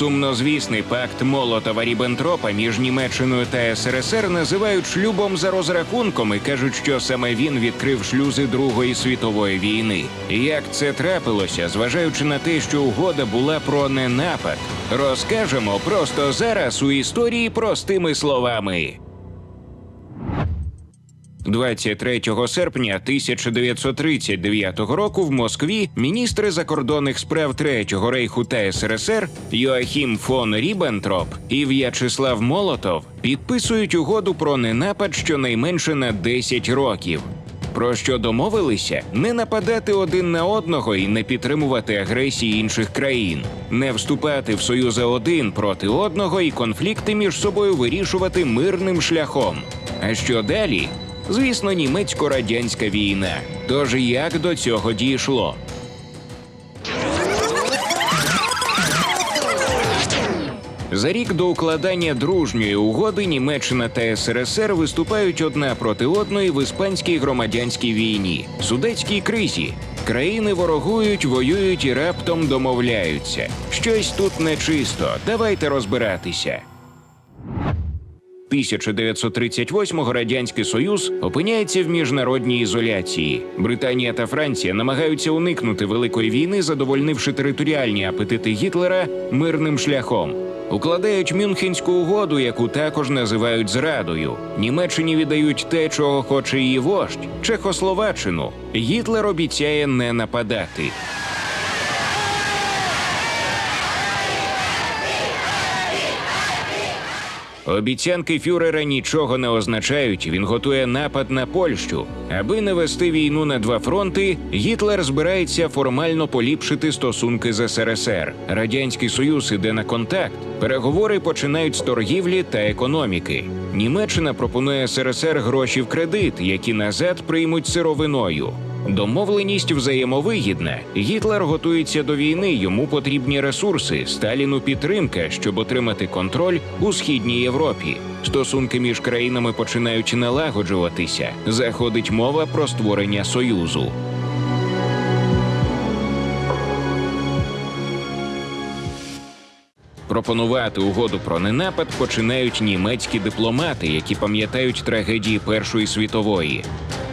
Сумнозвісний пакт Молотова Ріббентропа між Німеччиною та СРСР називають шлюбом за розрахунком і кажуть, що саме він відкрив шлюзи Другої світової війни. Як це трапилося, зважаючи на те, що угода була про ненапад, розкажемо просто зараз у історії простими словами. 23 серпня 1939 року в Москві міністри закордонних справ Третього рейху та СРСР Йоахім фон Ріббентроп і В'ячеслав Молотов підписують угоду про ненапад щонайменше на 10 років. Про що домовилися не нападати один на одного і не підтримувати агресії інших країн, не вступати в союзи один проти одного і конфлікти між собою вирішувати мирним шляхом. А що далі? Звісно, німецько-радянська війна. Тож як до цього дійшло? За рік до укладання дружньої угоди Німеччина та СРСР виступають одна проти одної в іспанській громадянській війні, судецькій кризі. Країни ворогують, воюють і раптом домовляються. Щось тут нечисто. Давайте розбиратися. 1938-го радянський союз опиняється в міжнародній ізоляції. Британія та Франція намагаються уникнути великої війни, задовольнивши територіальні апетити Гітлера мирним шляхом. Укладають Мюнхенську угоду, яку також називають зрадою. Німеччині віддають те, чого хоче її вождь Чехословаччину. Гітлер обіцяє не нападати. Обіцянки фюрера нічого не означають. Він готує напад на Польщу. Аби не вести війну на два фронти, Гітлер збирається формально поліпшити стосунки з СРСР. Радянський Союз іде на контакт. Переговори починають з торгівлі та економіки. Німеччина пропонує СРСР гроші в кредит, які назад приймуть сировиною. Домовленість взаємовигідна. Гітлер готується до війни. Йому потрібні ресурси, Сталіну підтримка, щоб отримати контроль у східній Європі. Стосунки між країнами починають налагоджуватися. Заходить мова про створення союзу. Пропонувати угоду про ненапад починають німецькі дипломати, які пам'ятають трагедії Першої світової.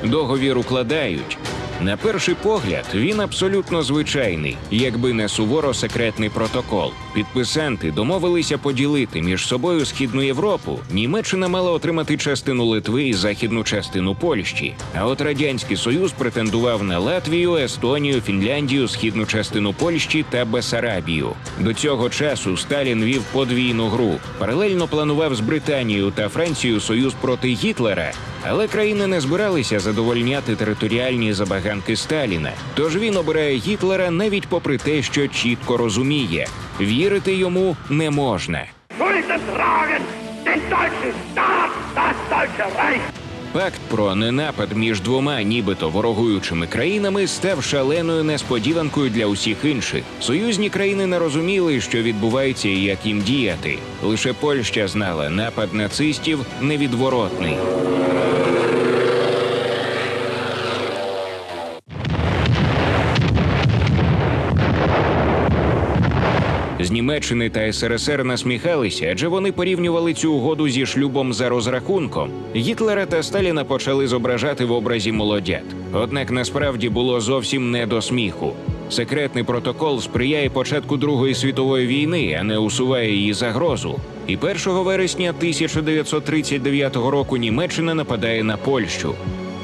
Договір укладають. На перший погляд він абсолютно звичайний, якби не суворо секретний протокол. Підписанти домовилися поділити між собою східну Європу. Німеччина мала отримати частину Литви і західну частину Польщі. А от радянський союз претендував на Латвію, Естонію, Фінляндію, східну частину Польщі та Бесарабію. До цього часу Сталін вів подвійну гру. Паралельно планував з Британією та Францією союз проти Гітлера, але країни не збиралися задовольняти територіальні забаганки Сталіна. Тож він обирає Гітлера навіть попри те, що чітко розуміє, вірити йому не можна. Пакт про ненапад між двома нібито ворогуючими країнами став шаленою несподіванкою для усіх інших. Союзні країни не розуміли, що відбувається і як їм діяти. Лише Польща знала, напад нацистів невідворотний. З Німеччини та СРСР насміхалися, адже вони порівнювали цю угоду зі шлюбом за розрахунком. Гітлера та Сталіна почали зображати в образі молодят. Однак насправді було зовсім не до сміху. Секретний протокол сприяє початку Другої світової війни, а не усуває її загрозу. І 1 вересня 1939 року Німеччина нападає на Польщу.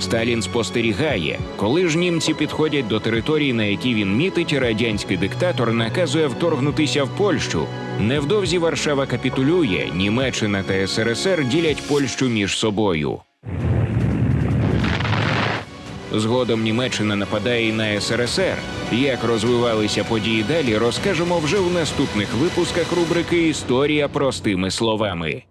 Сталін спостерігає, коли ж німці підходять до території, на якій він мітить, радянський диктатор наказує вторгнутися в Польщу. Невдовзі Варшава капітулює, Німеччина та СРСР ділять Польщу між собою. Згодом Німеччина нападає і на СРСР. Як розвивалися події далі, розкажемо вже в наступних випусках рубрики Історія простими словами.